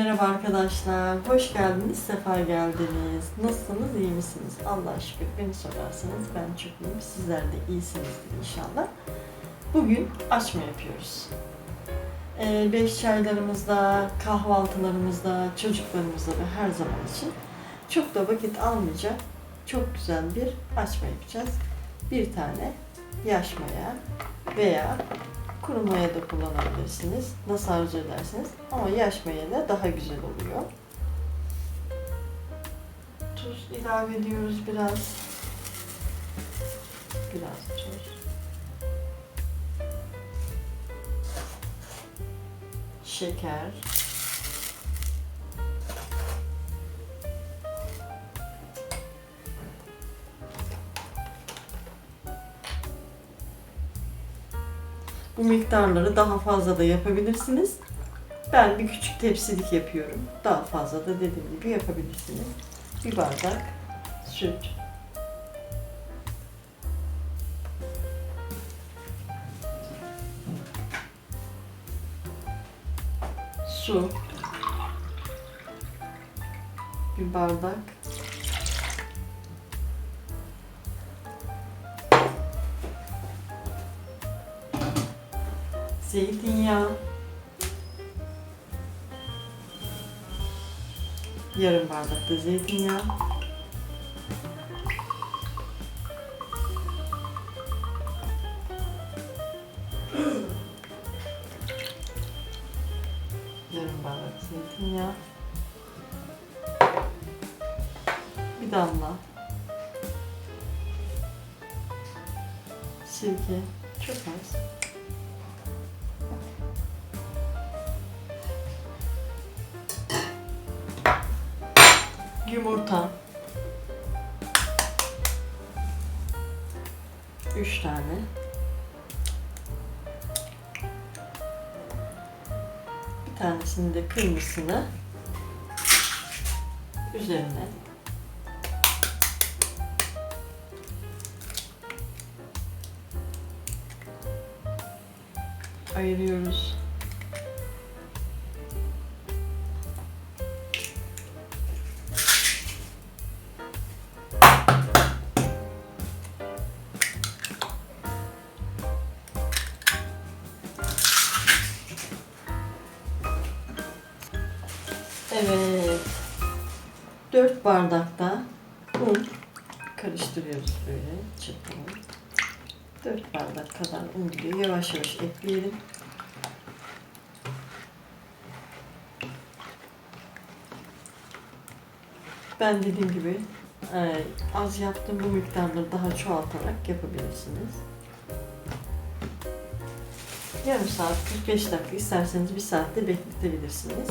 Merhaba arkadaşlar, hoş geldiniz, sefa geldiniz. Nasılsınız, iyi misiniz? Allah'a şükür beni sorarsanız ben çok iyiyim, sizler de iyisinizdir inşallah. Bugün açma yapıyoruz. Ee, beş çaylarımızda, kahvaltılarımızda, çocuklarımızda ve her zaman için çok da vakit almayacak çok güzel bir açma yapacağız. Bir tane yaş maya veya kuru maya da kullanabilirsiniz. Nasıl arzu ederseniz. Ama yaş mayayla daha güzel oluyor. Tuz ilave ediyoruz biraz. Biraz tuz. Şeker. Bu miktarları daha fazla da yapabilirsiniz. Ben bir küçük tepsilik yapıyorum. Daha fazla da dediğim gibi yapabilirsiniz. Bir bardak süt. Su. Bir bardak. Zeytinyağı. Yarım bardak da zeytinyağı. Yumurta. Üç tane. Bir tanesini de kırmızısını üzerine ayırıyoruz. Evet. 4 bardakta un karıştırıyoruz böyle çırpalım. 4 bardak kadar un gidiyor. Yavaş yavaş ekleyelim. Ben dediğim gibi e, az yaptım bu miktarları daha çoğaltarak yapabilirsiniz. Yarım saat 45 dakika isterseniz bir saatte bekletebilirsiniz.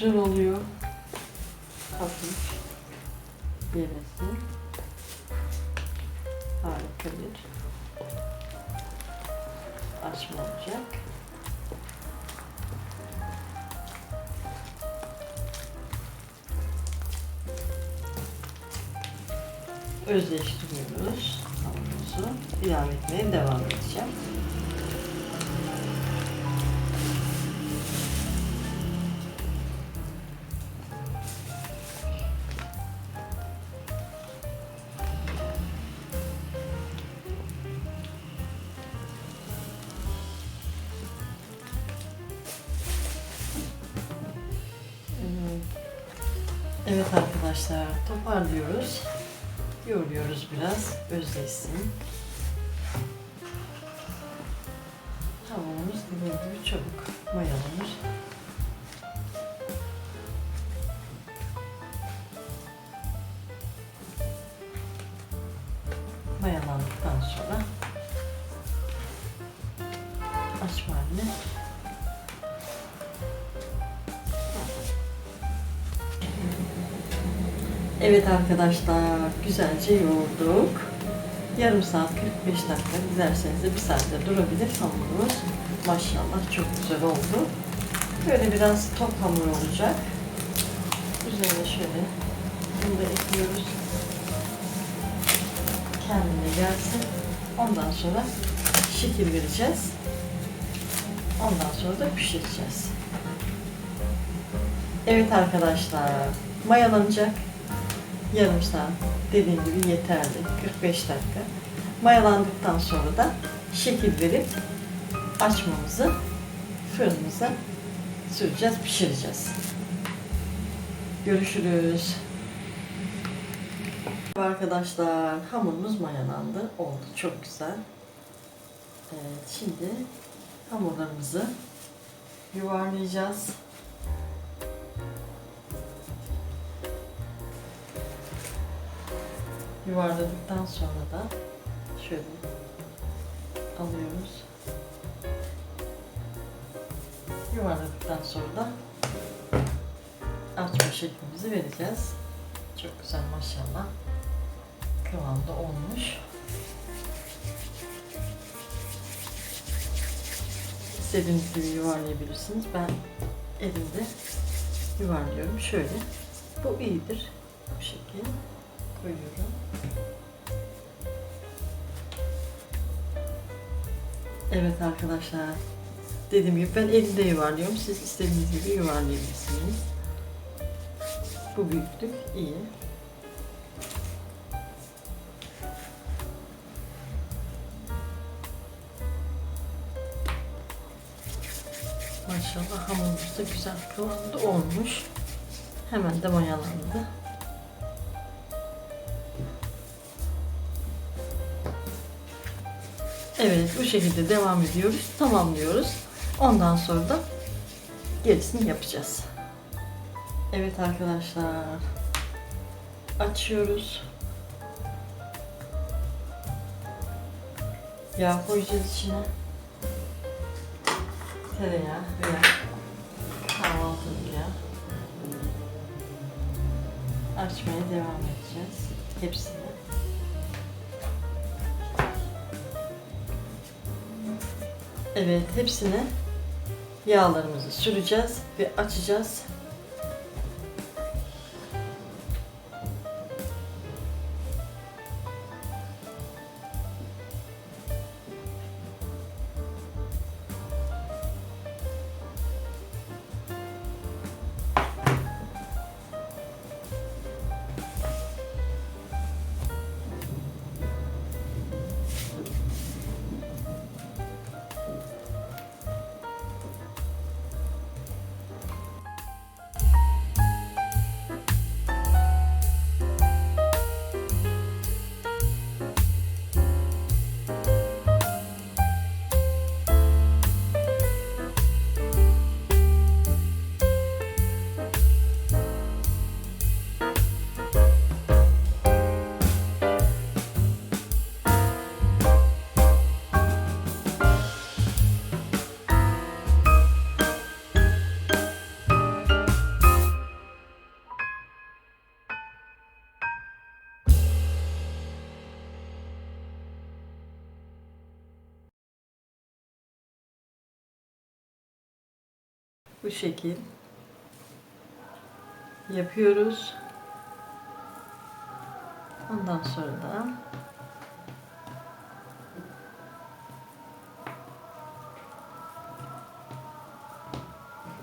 Güzel oluyor. Hafif yemesi. Harika bir açma olacak. Özleştiriyoruz hamurumuzu. ilave etmeye devam edeceğim. Evet arkadaşlar toparlıyoruz. Yoğuruyoruz biraz özleşsin. Tavuğumuz dediğim gibi çabuk mayalanır. mayalandıktan sonra açma haline Evet arkadaşlar güzelce yoğurduk. Yarım saat 45 dakika dilerseniz de bir saatte durabilir hamurumuz. Maşallah çok güzel oldu. Böyle biraz top hamur olacak. Üzerine şöyle bunu da ekliyoruz. Kendine gelsin. Ondan sonra şekil vereceğiz. Ondan sonra da pişireceğiz. Evet arkadaşlar mayalanacak. Yarım saat dediğim gibi yeterli. 45 dakika. Mayalandıktan sonra da şekil verip açmamızı fırınımıza süreceğiz, pişireceğiz. Görüşürüz. Arkadaşlar hamurumuz mayalandı. Oldu çok güzel. Evet şimdi hamurlarımızı yuvarlayacağız. Yuvarladıktan sonra da şöyle alıyoruz. Yuvarladıktan sonra da açma şeklimizi vereceğiz. Çok güzel maşallah. Kıvamda olmuş. İstediğiniz gibi yuvarlayabilirsiniz. Ben elimde yuvarlıyorum. Şöyle. Bu iyidir. Bu şekil koyuyorum. Evet arkadaşlar. Dediğim gibi ben elimde yuvarlıyorum. Siz istediğiniz gibi yuvarlayabilirsiniz. Bu büyüklük iyi. Maşallah hamurumuz da güzel kıvamda olmuş. Hemen de mayalandı. Evet bu şekilde devam ediyoruz. Tamamlıyoruz. Ondan sonra da gerisini yapacağız. Evet arkadaşlar. Açıyoruz. Yağ koyacağız içine. Tereyağı veya kahvaltılık yağ. Açmaya devam edeceğiz. Hepsini. Evet, hepsine yağlarımızı süreceğiz ve açacağız. Bu şekil yapıyoruz. Ondan sonra da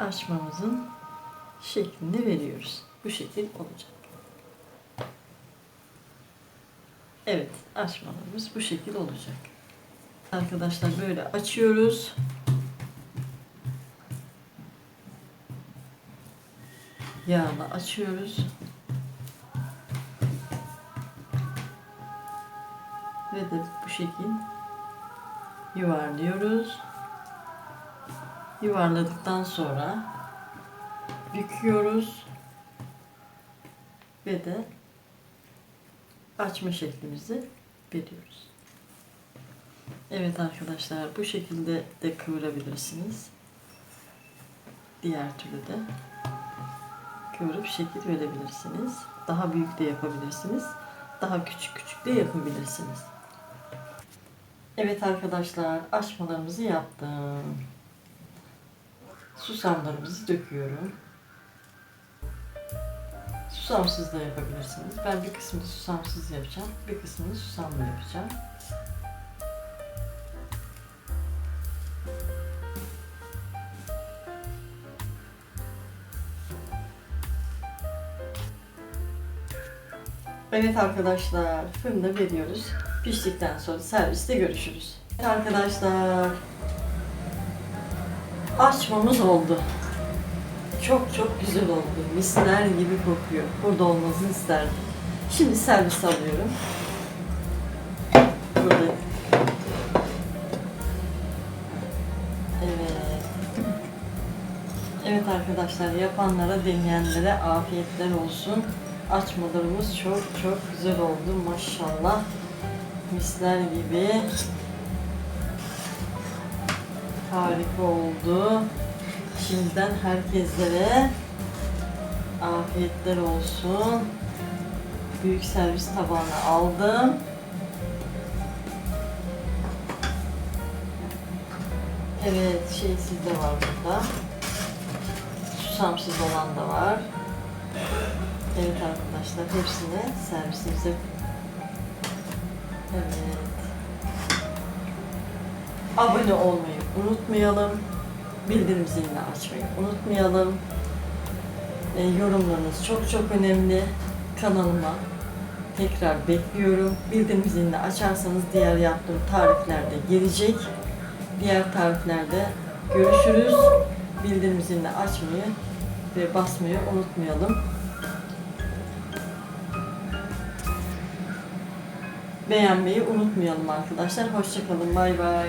açmamızın şeklini veriyoruz. Bu şekil olacak. Evet, açmalarımız bu şekil olacak. Arkadaşlar böyle açıyoruz. Yağla açıyoruz. Ve de bu şekil yuvarlıyoruz. Yuvarladıktan sonra büküyoruz. Ve de açma şeklimizi veriyoruz. Evet arkadaşlar bu şekilde de kıvırabilirsiniz. Diğer türlü de kıvırıp şekil verebilirsiniz. Daha büyük de yapabilirsiniz. Daha küçük küçük de yapabilirsiniz. Evet arkadaşlar açmalarımızı yaptım. Susamlarımızı döküyorum. Susamsız da yapabilirsiniz. Ben bir kısmını susamsız yapacağım. Bir kısmını susamlı yapacağım. Evet arkadaşlar fırında veriyoruz. Piştikten sonra serviste görüşürüz. Evet arkadaşlar açmamız oldu. Çok çok güzel oldu. Misler gibi kokuyor. Burada olmasını isterdim. Şimdi servis alıyorum. Burada. Evet. Evet arkadaşlar yapanlara deneyenlere afiyetler olsun. Açmalarımız çok çok güzel oldu maşallah. Misler gibi. Harika oldu. Şimdiden herkeslere afiyetler olsun. Büyük servis tabağına aldım. Evet, şey sizde var burada. Susamsız olan da var. Evet arkadaşlar, hepsini servisimize Evet. Abone olmayı unutmayalım. Bildirim zilini açmayı unutmayalım. E, yorumlarınız çok çok önemli. Kanalıma tekrar bekliyorum. Bildirim zilini açarsanız diğer yaptığım tariflerde gelecek. Diğer tariflerde görüşürüz. Bildirim zilini açmayı ve basmayı unutmayalım. Beğenmeyi unutmayalım arkadaşlar. Hoşçakalın. Bay bay.